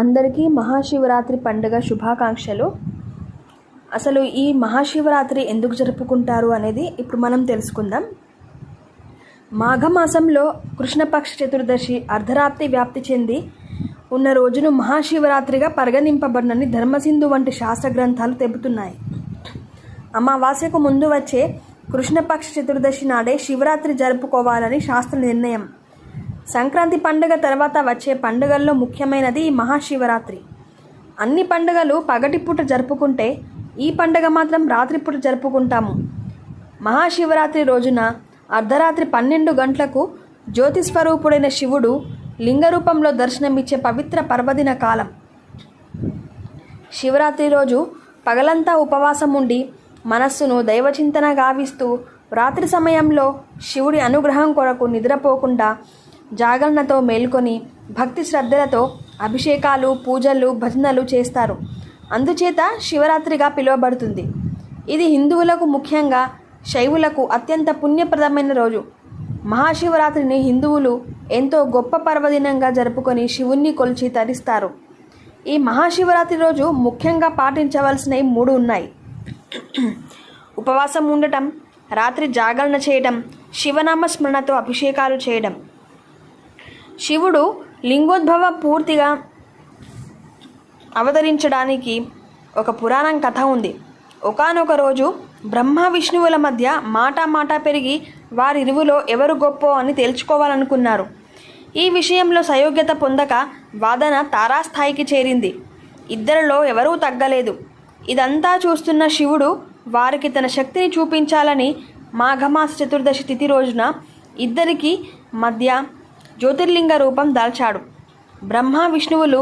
అందరికీ మహాశివరాత్రి పండుగ శుభాకాంక్షలు. అసలు ఈ మహాశివరాత్రి ఎందుకు జరుపుకుంటారు అనేది ఇప్పుడు మనం తెలుసుకుందాం. మాఘమాసంలో కృష్ణపక్ష చతుర్దశి అర్ధరాత్రి వ్యాప్తి చెంది ఉన్న రోజును మహాశివరాత్రిగా పరిగణింపబడినని ధర్మసింధు వంటి శాస్త్ర గ్రంథాలు తెబుతున్నాయి అమావాస్యకు ముందు వచ్చే కృష్ణపక్ష చతుర్దశి నాడే శివరాత్రి జరుపుకోవాలని శాస్త్ర నిర్ణయం. సంక్రాంతి పండుగ తర్వాత వచ్చే పండుగల్లో ముఖ్యమైనది మహాశివరాత్రి. అన్ని పండుగలు పగటిపూట జరుపుకుంటే ఈ పండుగ మాత్రం రాత్రిపూట జరుపుకుంటాము. మహాశివరాత్రి రోజున అర్ధరాత్రి పన్నెండు గంటలకు జ్యోతిస్వరూపుడైన శివుడు లింగ రూపంలో దర్శనమిచ్చే పవిత్ర పర్వదిన కాలం. శివరాత్రి రోజు పగలంతా ఉపవాసం ఉండి మనస్సును దైవచింతన గావిస్తూ రాత్రి సమయంలో శివుడి అనుగ్రహం కొరకు నిద్రపోకుండా జాగరణతో మేల్కొని భక్తి శ్రద్ధలతో అభిషేకాలు పూజలు భజనలు చేస్తారు. అందుచేత శివరాత్రిగా పిలువబడుతుంది. ఇది హిందువులకు ముఖ్యంగా శైవులకు అత్యంత పుణ్యప్రదమైన రోజు. మహాశివరాత్రిని హిందువులు ఎంతో గొప్ప పర్వదినంగా జరుపుకొని శివుణ్ణి కొలిచి తరిస్తారు. ఈ మహాశివరాత్రి రోజు ముఖ్యంగా పాటించవలసినవి మూడు ఉన్నాయి. ఉపవాసం ఉండటం రాత్రి జాగరణ చేయడం శివనామ స్మరణతో అభిషేకాలు చేయడం. శివుడు లింగోద్భవ పూర్తిగా అవతరించడానికి ఒక పురాణం కథ ఉంది. ఒకానొక రోజు బ్రహ్మ విష్ణువుల మధ్య మాట మాట పెరిగి వారిరువులో ఎవరు గొప్ప అని తేల్చుకోవాలనుకున్నారు. ఈ విషయంలో సయోగ్యత పొందక వాదన తారాస్థాయికి చేరింది. ఇద్దరిలో ఎవరూ తగ్గలేదు. ఇదంతా చూస్తున్న శివుడు వారికి తన శక్తిని చూపించాలని మాఘమాస చతుర్దశి తిథి రోజున ఇద్దరికి మధ్య జ్యోతిర్లింగ రూపం దాల్చాడు. బ్రహ్మ విష్ణువులు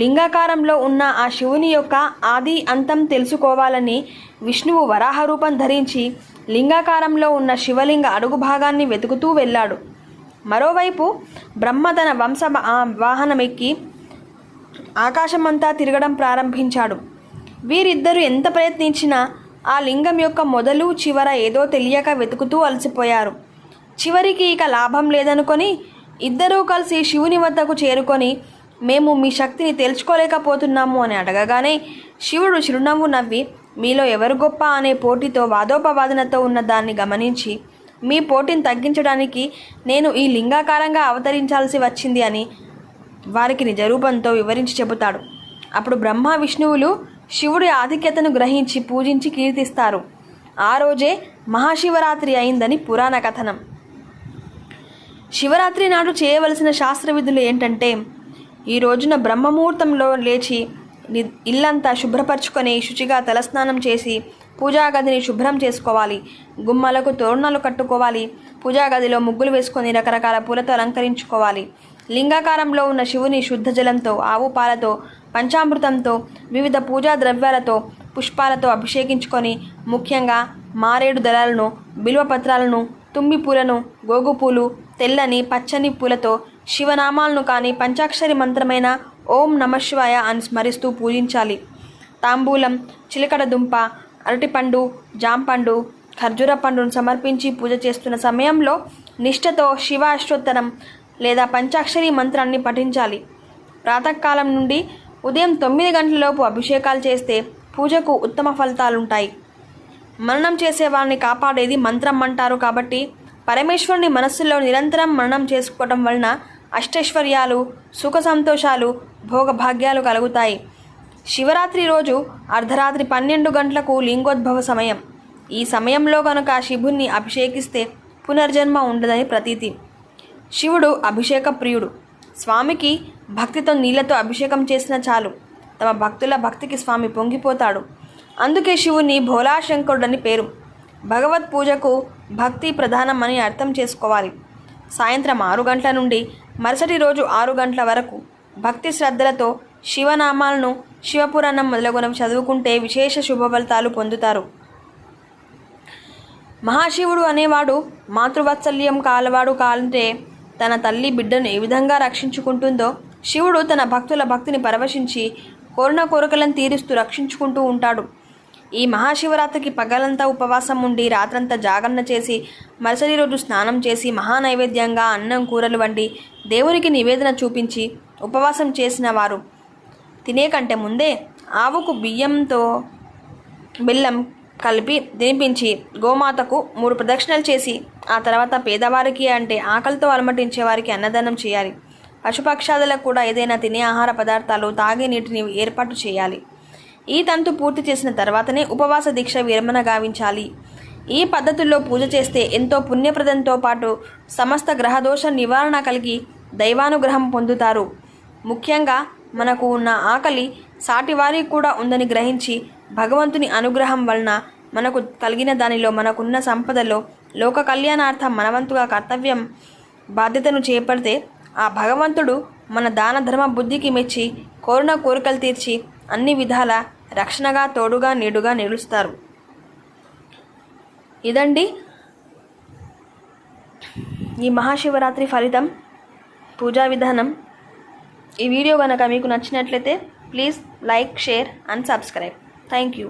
లింగాకారంలో ఉన్న ఆ శివుని యొక్క ఆది అంతం తెలుసుకోవాలని విష్ణువు వరాహ రూపం ధరించి లింగాకారంలో ఉన్న శివలింగ అడుగు భాగాన్ని వెతుకుతూ వెళ్ళాడు. మరోవైపు బ్రహ్మ తన వంశ వాహనమెక్కి ఆకాశమంతా తిరగడం ప్రారంభించాడు. వీరిద్దరూ ఎంత ప్రయత్నించినా ఆ లింగం యొక్క మొదలు చివర ఏదో తెలియక వెతుకుతూ అలసిపోయారు. చివరికి ఇక లాభం లేదనుకొని ఇద్దరూ కలిసి శివుని వద్దకు చేరుకొని మేము మీ శక్తిని తెలుసుకోలేకపోతున్నాము అని అడగగానే శివుడు చిరునవ్వు నవ్వి మీలో ఎవరు గొప్ప అనే పోటీతో వాదోపవాదనతో ఉన్న దాన్ని గమనించి మీ పోటీని తగ్గించడానికి నేను ఈ లింగాకారంగా అవతరించాల్సి వచ్చింది అని వారికి నిజరూపంతో వివరించి చెబుతాడు. అప్పుడు బ్రహ్మ విష్ణువులు శివుడి ఆధిక్యతను గ్రహించి పూజించి కీర్తిస్తారు. ఆ రోజే మహాశివరాత్రి అయిందని పురాణ కథనం. శివరాత్రి నాడు చేయవలసిన శాస్త్ర విధులు ఏంటంటే ఈ రోజున బ్రహ్మముహూర్తంలో లేచి ఇల్లంతా శుభ్రపరచుకొని శుచిగా తలస్నానం చేసి పూజా గదిని శుభ్రం చేసుకోవాలి. గుమ్మలకు తోరణాలు కట్టుకోవాలి. పూజాగదిలో ముగ్గులు వేసుకొని రకరకాల పూలతో అలంకరించుకోవాలి. లింగాకారంలో ఉన్న శివుని శుద్ధ జలంతో ఆవు పాలతో పంచామృతంతో వివిధ పూజా ద్రవ్యాలతో పుష్పాలతో అభిషేకించుకొని ముఖ్యంగా మారేడు దళాలను బిల్వపత్రాలను తుమ్మి పూలను గోగు పూలు తెల్లని పచ్చని పూలతో శివనామాలను కానీ పంచాక్షరి మంత్రమైన ఓం నమశివాయ అని స్మరిస్తూ పూజించాలి. తాంబూలం చిలకడ దుంప అరటిపండు జాంపండు ఖర్జూర పండును సమర్పించి పూజ చేస్తున్న సమయంలో నిష్ఠతో శివ అష్టోత్తరం లేదా పంచాక్షరి మంత్రాన్ని పఠించాలి. ప్రాతకాలం నుండి ఉదయం తొమ్మిది గంటలలోపు అభిషేకాలు చేస్తే పూజకు ఉత్తమ ఫలితాలుంటాయి. మరణం చేసే వారిని కాపాడేది మంత్రం అంటారు కాబట్టి పరమేశ్వరుని మనస్సులో నిరంతరం మననం చేసుకోవటం వలన అష్టైశ్వర్యాలు సుఖ సంతోషాలు భోగభాగ్యాలు కలుగుతాయి. శివరాత్రి రోజు అర్ధరాత్రి పన్నెండు గంటలకు లింగోద్భవ సమయం. ఈ సమయంలో కనుక శివుణ్ణి అభిషేకిస్తే పునర్జన్మ ఉండదని ప్రతీతి. శివుడు అభిషేక ప్రియుడు. స్వామికి భక్తితో నీళ్ళతో అభిషేకం చేసిన చాలు. తమ భక్తుల భక్తికి స్వామి పొంగిపోతాడు. అందుకే శివుని భోలాశంకరుడని పేరు. భగవత్ పూజకు భక్తి ప్రధానమని అర్థం చేసుకోవాలి. సాయంత్రం ఆరు గంటల నుండి మరుసటి రోజు ఆరు గంటల వరకు భక్తి శ్రద్ధలతో శివనామాలను శివపురాణం మొదలగునవి చదువుకుంటే విశేష శుభ ఫలితాలు పొందుతారు. మహాశివుడు అనేవాడు మాతృవాత్సల్యం కాలవాడు కాలంటే తన తల్లి బిడ్డను ఏ విధంగా రక్షించుకుంటుందో శివుడు తన భక్తుల భక్తిని పరవశించి కోరిన కోరికలను తీరుస్తూ రక్షించుకుంటూ ఉంటాడు. ఈ మహాశివరాత్రికి పగలంతా ఉపవాసం ఉండి రాత్రంతా జాగరణ చేసి మరుసటి రోజు స్నానం చేసి మహానైవేద్యంగా అన్నం కూరలు వండి దేవునికి నివేదన చూపించి ఉపవాసం చేసిన వారు. తినే కంటే ముందే ఆవుకు బియ్యంతో బెల్లం కలిపి తినిపించి గోమాతకు మూడు ప్రదక్షిణలు చేసి ఆ తర్వాత పేదవారికి అంటే ఆకలితో అలమటించే వారికి అన్నదానం చేయాలి. పశుపక్షాదులకు కూడా ఏదైనా తినే ఆహార పదార్థాలు తాగే నీటిని ఏర్పాటు చేయాలి. ఈ తంతు పూర్తి చేసిన తర్వాతనే ఉపవాస దీక్ష విరమణ గావించాలి. ఈ పద్ధతుల్లో పూజ చేస్తే ఎంతో పుణ్యప్రదంతో పాటు సమస్త గ్రహదోష నివారణ కలిగి దైవానుగ్రహం పొందుతారు. ముఖ్యంగా మనకు ఉన్న ఆకలి సాటివారికి కూడా ఉందని గ్రహించి భగవంతుని అనుగ్రహం వలన మనకు కలిగిన దానిలో మనకున్న సంపదలో లోక కళ్యాణార్థం మనవంతుగా కర్తవ్యం బాధ్యతను చేపడితే ఆ భగవంతుడు మన దాన ధర్మ బుద్ధికి మెచ్చి కోరిన కోరికలు తీర్చి అన్ని విధాల రక్షణగా తోడుగా నీడుగా నిలుస్తారు. ఇదండి ఈ మహాశివరాత్రి ఫలితం పూజా విధానం. ఈ వీడియో కనుక మీకు నచ్చినట్లయితే please like share and subscribe. Thank you.